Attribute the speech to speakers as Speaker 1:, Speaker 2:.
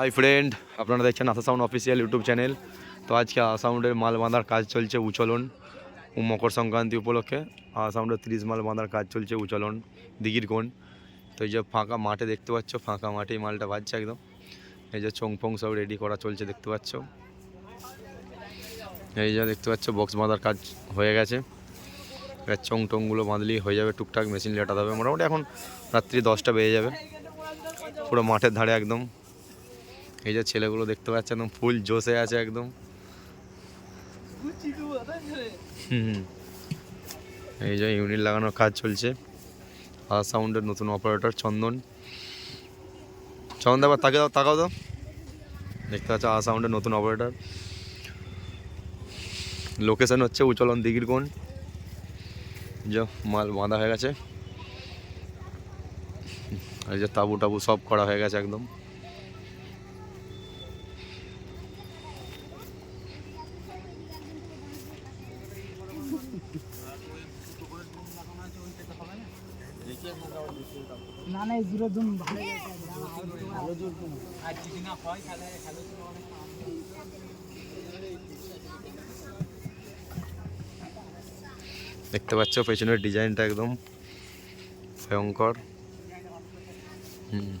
Speaker 1: High friend আপনারা দেখছেন Asha sound official YouTube channel তো আজকে আসাউন্ডের মাল বাঁধার কাজ চলছে উচলন। মকর সংক্রান্তি উপলক্ষে আসাউন্ডের তিরিশ মাল বাঁধার কাজ চলছে উচলন দিঘির কোণ। তো এই যে ফাঁকা মাঠে দেখতে পাচ্ছ, ফাঁকা মাঠেই মালটা বাজছে একদম। এই যে চং ফং সব রেডি করা চলছে দেখতে পাচ্ছ। এই যে দেখতে পাচ্ছ বক্স বাঁধার কাজ হয়ে গেছে। এবার চং টংগুলো বাঁধলেই হয়ে যাবে, টুকটাক মেশিন লেটাতে হবে। মোটামুটি এখন রাত্রি দশটা বেজে যাবে। পুরো মাঠের ধারে একদম এই যে ছেলেগুলো দেখতে পাচ্ছে একদম ফুল জোশে আছে একদম। হুম। এই যে ইউনিট লাগানোর কাজ চলছে। আর সাউন্ডের নতুন অপারেটর চন্দন। চন্দন আবার তাকে দাও তাকাও দাও। দেখতে পাচ্ছ, আর সাউন্ডের নতুন অপারেটর লোকেশন হচ্ছে উচলন দিঘির কোণ। যে, মাল বাঁধা হয়ে গেছে। এই যে তাবু টাবু সব করা হয়ে গেছে একদম।
Speaker 2: না না জিরো জুন ভালো
Speaker 1: দেখতে পাচ্ছ পেছনের ডিজাইনটা একদম ভয়ঙ্কর। হুম।